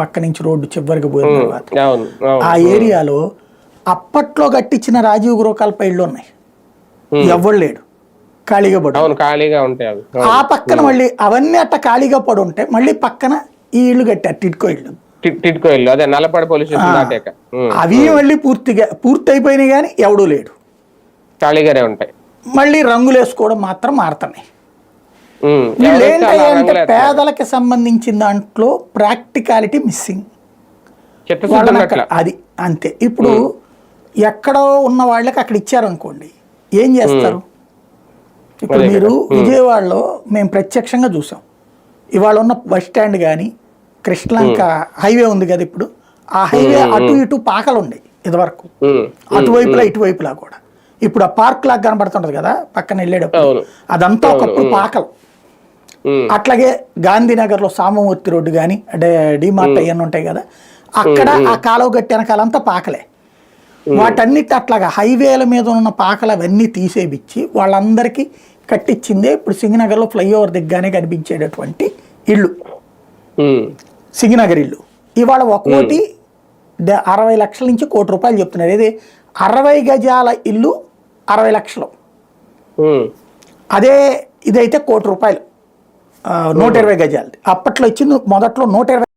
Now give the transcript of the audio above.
పక్క నుంచి రోడ్డు చివరికి పోయిన తర్వాత ఆ ఏరియాలో అప్పట్లో కట్టించిన రాజీవ్ గృహకల్ప ఇళ్ళు ఉన్నాయి. ఎవ్వడు లేడు? ఖాళీగా పడు. ఖాళీగా ఉంటాయి ఆ పక్కన మళ్ళీ అవన్నీ అట్ట ఖాళీగా పడి ఉంటే మళ్ళీ పక్కన ఈ ఇల్లు కట్టారు టిట్కో ఇల్లు. టిట్కో ఇల్లు. అదే నల్లపాడు పోలీస్. అవి మళ్ళీ పూర్తిగా పూర్తి అయిపోయినాయి కానీ ఎవడూ లేడు. ఖాళీగానే ఉంటాయి. మళ్ళీ రంగులు వేసుకోవడం మాత్రం మారుతున్నాయి. వేస్తారు. పేదలకి సంబంధించిన దాంట్లో ప్రాక్టికాలిటీ మిస్సింగ్. అది అంతే. ఇప్పుడు ఎక్కడో ఉన్న వాళ్ళకి అక్కడ ఇచ్చారనుకోండి ఏం చేస్తారు? ఇప్పుడు మీరు విజయవాడలో మేము ప్రత్యక్షంగా చూసాం. ఇవాళ ఉన్న బస్ స్టాండ్ కానీ కృష్ణలంక హైవే ఉంది కదా ఇప్పుడు ఆ హైవే అటు ఇటు పాకలు ఉండేవి ఇదివరకు. అటువైపులా ఇటువైపులా కూడా. ఇప్పుడు ఆ పార్క్ లాగా కనబడుతుంటది కదా పక్కన వెళ్ళేటప్పుడు. అదంతా ఒకప్పుడు పాకలు. అట్లాగే గాంధీనగర్లో సామమూర్తి రోడ్డు కానీ డిమార్ట్ అవన్నీ ఉంటాయి కదా అక్కడ ఆ కాలువ గట్టి వెనకాలంతా పాకలే. వాటన్నిటి అట్లాగా హైవేల మీద ఉన్న పాకలు అవన్నీ తీసేపిచ్చి వాళ్ళందరికీ కట్టించిందే ఇప్పుడు సింగనగర్లో ఫ్లైఓవర్ దిగ్గానే కనిపించేటటువంటి ఇల్లు. సింగనగర్ ఇల్లు. ఇవాళ ఒక్కోటి అరవై లక్షల నుంచి కోటి రూపాయలు చెప్తున్నారు. ఇది అరవై గజాల ఇల్లు అరవై లక్షలు. అదే ఇదైతే కోటి రూపాయలు. నూట ఇరవై గజాలది. అప్పట్లో ఇచ్చింది మొదట్లో నూట ఇరవై